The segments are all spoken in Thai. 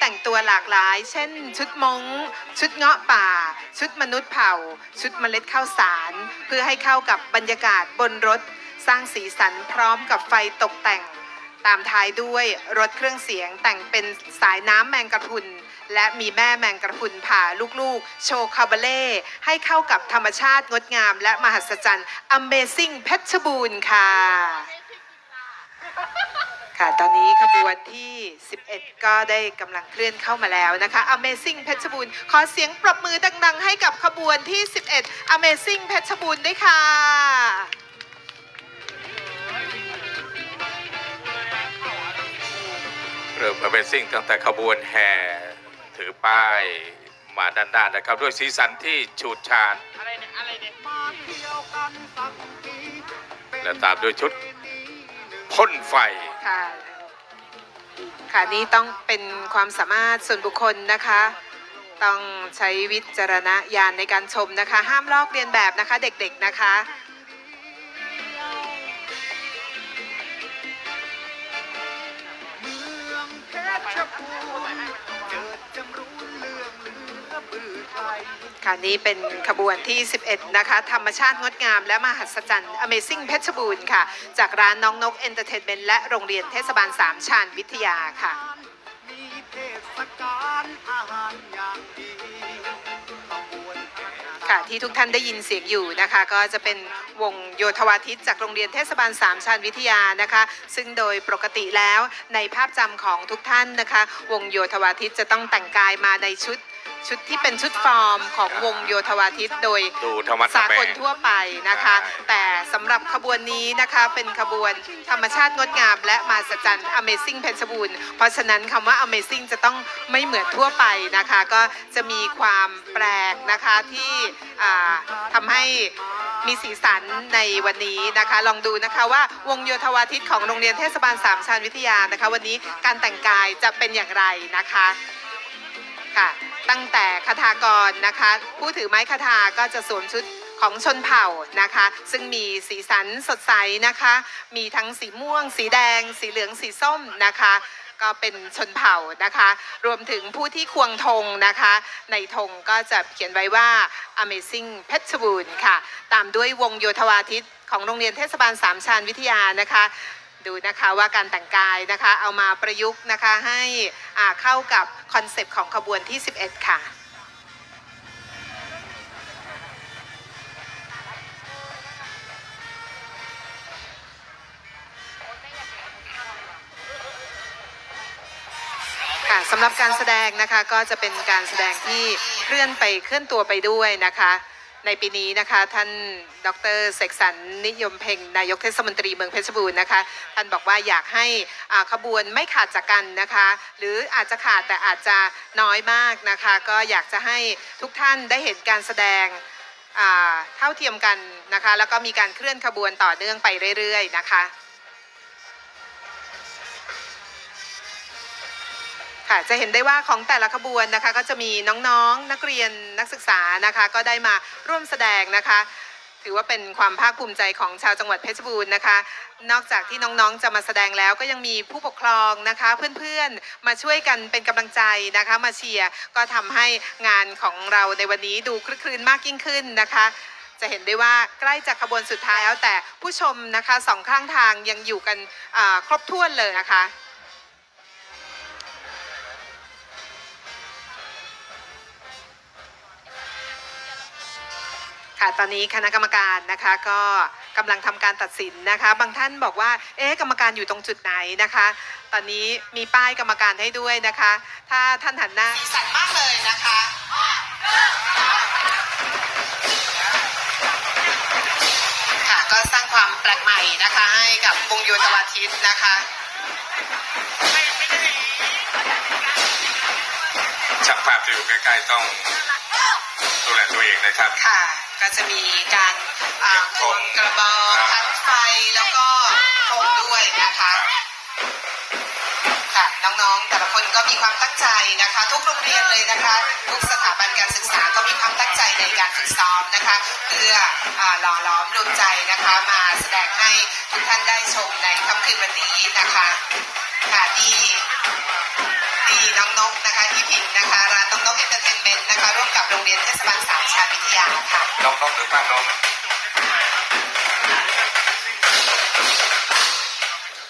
แต่งตัวหลากหลาย เช่น ชุดมง ชุดเงาะป่า ชุดมนุษย์เผ่า ชุดเมล็ดข้าวสาร เพื่อให้เข้ากับบรรยากาศบนรถ สร้างสีสันพร้อมกับไฟตกแต่ง ตามท้ายด้วยรถเครื่องเสียงแต่งเป็นสายน้ำแมงกระพรุนและมีแม่แมงกระพรุนผ่าลูกๆ โชว์คาบาเล่ให้เข้ากับธรรมชาติงดงามและมหัศจรรย์ Amazing เพชรบูรณ์ค่ะ ค่ะ ตอนนี้ขบวนที่ 11 ก็ได้กำลังเคลื่อนเข้ามาแล้วนะคะ Amazing เพชรบูรณ์ ขอเสียงปรบมือดังๆ ให้กับขบวนที่ 11 Amazing เพชรบูรณ์ด้วยค่ะเริ่ม Amazing ตั้งแต่ขบวนแห่ถือป้ายมาด้านๆนะครับ ด้วยสีสันที่ฉูดฉาดและตามด้วยชุด พ่นไฟ ค่ะ ค่ะนี่ต้องเป็นความสามารถส่วนบุคคลนะคะ ต้องใช้วิจารณญาณในการชมนะคะ ห้ามลอกเรียนแบบนะคะเด็กๆนะคะ ค่ะนี่เป็นขบวนที่ 11 นะคะ ธรรมชาติงดงามและมหัศจรรย์ Amazing เพชรบูรณ์ค่ะ จากร้านน้องนกเอนเตอร์เทนเมนต์และโรงเรียนเทศบาล 3 ชาญวิทยาค่ะ มีเทศกาลอาหารอย่างดีขบวนพระนาค่ะที่ทุกท่านได้ยินเสียงอยู่นะคะ ก็จะเป็นวงโยธวาทิตจากโรงเรียนเทศบาล 3ชาญวิทยานะคะ ซึ่งโดยปกติแล้วในภาพจำของทุกท่านนะคะ วงโยธวาทิตจะต้องแต่งกายมาในชุด ชุดที่เป็นชุดฟอร์มของวงโยธวาทิตโดยดูธรรมะสาแมกลงทั่วไปนะคะ แต่สำหรับขบวนนี้นะคะเป็นขบวนธรรมชาติงดงาม และมหัศจรรย์ Amazing เพชรบูรณ์เพราะฉะนั้นคำว่า Amazing จะต้องไม่เหมือนทั่วไปนะคะ ก็จะมีความแปลกนะคะที่อ่าทำให้มีสีสันในวันนี้นะคะ ลองดูนะคะว่าวงโยธวาทิตของโรงเรียนเทศบาลสามชานวิทยานะคะ วันนี้การแต่งกายจะเป็นอย่างไรนะคะ ค่ะ ตั้งแต่คาถากรนะคะ ผู้ถือไม้คาถาก็จะสวมชุดของชนเผ่านะคะ ซึ่งมีสีสันสดใสนะคะ มีทั้งสีม่วง สีแดง สีเหลืองสีส้มนะคะ ก็เป็นชนเผ่านะคะ รวมถึงผู้ที่ควงธงนะคะ ในธงก็จะเขียนไว้ว่า Amazing เพชรบูรณ์ค่ะ ตามด้วยวงโยธวาทิตของโรงเรียนเทศบาลสามชานวิทยานะคะ ดูนะคะว่าการแต่งกายนะคะเอามาประยุกต์นะคะให้เข้ากับคอนเซปต์ของขบวนที่ 11 ค่ะค่ะสำหรับการแสดงนะคะก็จะเป็นการแสดงที่เคลื่อนไปเคลื่อนตัวไปด้วยนะคะ ในปีนี้นะคะท่านดรเสกสรรนิยมเพ็งนายกเทศมนตรีเมืองเพชรบูรณ์นะคะท่านบอกว่าอยากให้ขบวนไม่ขาดจากกันนะคะ หรืออาจจะขาดแต่อาจจะน้อยมากนะคะ ก็อยากจะให้ทุกท่านได้เห็นการแสดงเท่าเทียมกันนะคะ แล้วก็มีการเคลื่อนขบวนต่อเนื่องไปเรื่อยๆนะคะ ค่ะจะเห็นได้ว่าของแต่ละขบวนนะคะก็จะมีน้องๆนักเรียนนักศึกษานะคะก็ได้มาร่วมแสดงนะคะ ถือว่าเป็นความภาคภูมิใจของชาวจังหวัดเพชรบูรณ์นะคะ นอกจากที่น้องๆจะมาแสดงแล้วก็ยังมีผู้ปกครองนะคะ เพื่อนๆมาช่วยกันเป็นกำลังใจนะคะ มาเชียร์ก็ทำให้งานของเราในวันนี้ดูคลึกครื้นมากยิ่งขึ้นนะคะจะเห็นได้ว่าใกล้จากขบวนสุดท้ายแล้วแต่ผู้ชมนะคะสองข้างทางยังอยู่กันครบถ้วนเลยนะคะ ค่ะตอนนี้คณะกรรมการนะคะก็กำลังทำการตัดสินนะคะ บางท่านบอกว่าเอ๊ะกรรมการอยู่ตรงจุดไหนนะคะ ตอนนี้มีป้ายกรรมการให้ด้วยนะคะ ถ้าท่านหันหน้าสีสันมากเลยนะคะค่ะก็สร้างความแปลกใหม่นะคะให้กับวงโยธวาทิตนะคะช่างภาพที่อยู่ใกล้ๆต้อง ดูแลตัวเองนะครับ ค่ะ ก็จะมีการอ่าควงกระบองพัดไฟแล้วก็ธงด้วยนะคะ ค่ะ น้องๆ แต่ละคนก็มีความตั้งใจนะคะ ทุกโรงเรียนเลยนะคะ ทุกสถาบันการศึกษาก็มีความตั้งใจในการฝึกซ้อมนะคะ เพื่ออ่าหล่อหล้อมรวมใจนะคะ มาแสดงให้ทุกท่านได้ชมในค่ำคืนวันนี้นะคะ ค่ะนี่มีน้องนกนนะคะ ร่วมกับโรงเรียนเทศบาลสามชาญวิทยาค่ะน้องๆหรือป้าน้อง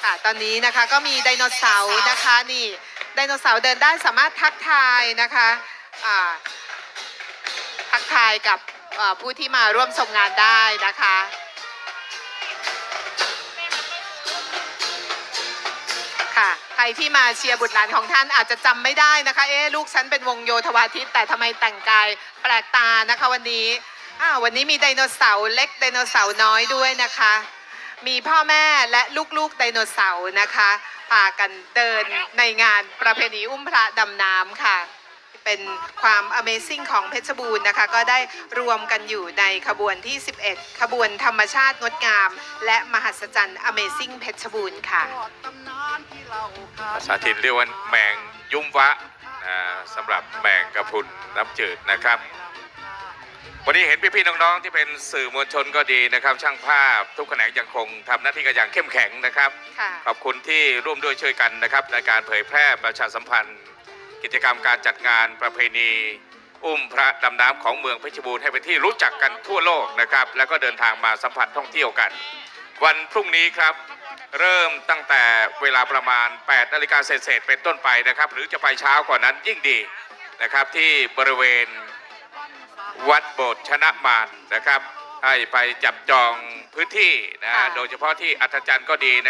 ค่ะ ตอนนี้นะคะก็มีไดโนเสาร์นะคะนี่ไดโนเสาร์เดินได้สามารถทักทายนะคะอ่าทักทายกับอ่าผู้ที่มาร่วมชมงานได้นะคะ ค่ะ ใครที่มาเชียร์บุตรหลานของท่านอาจจะจำไม่ได้นะคะ เอ๊ะลูกฉันเป็นวงโยธวาทิต แต่ทำไมแต่งกายแปลกตานะคะวันนี้อ้าววันนี้มีไดโนเสาร์เล็กไดโนเสาร์น้อยด้วยนะคะ มีพ่อแม่และลูกๆไดโนเสาร์นะคะพากันเดินในงานประเพณีอุ้มพระดำน้ำค่ะ เป็นความ Amazing ของเพชรบูรณ์นะคะ ก็ได้รวมกันอยู่ในขบวนที่ 11 ขบวนธรรมชาติงดงาม และมหัศจรรย์ Amazing เพชรบูรณ์ค่ะตำนานที่เราขนภาษาถิ่นเรียกว่าแมงยุ้มวะอ่าสำหรับแมงกระพรุนน้ำจืดนะครับ วันนี้เห็นพี่ๆน้องๆที่เป็นสื่อมวลชนก็ดีนะครับ ช่างภาพทุกแขนงยังคงทำหน้าที่กันอย่างเข้มแข็งนะครับ ค่ะ ขอบคุณที่ร่วมด้วยช่วยกันนะครับในการเผยแพร่ประชาสัมพันธ์ กิจกรรมการจัดงานประเพณี อุ้มพระดำน้ำของเมืองเพชรบูรณ์ให้เป็นที่รู้จักกันทั่วโลกนะครับ แล้วก็เดินทางมาสัมผัสท่องเที่ยวกัน วันพรุ่งนี้ครับเริ่มตั้งแต่เวลาประมาณ 8 นาฬิกาเศษเป็นต้นไปนะครับ หรือจะไปเช้ากว่านั้นยิ่งดีนะครับที่บริเวณวัดโบสถ์ชนะมารนะครับ ให้ไปจับจองพื้นที่นะฮะค่ะโดยเฉพาะที่อัธจันทร์ก็ดีนะ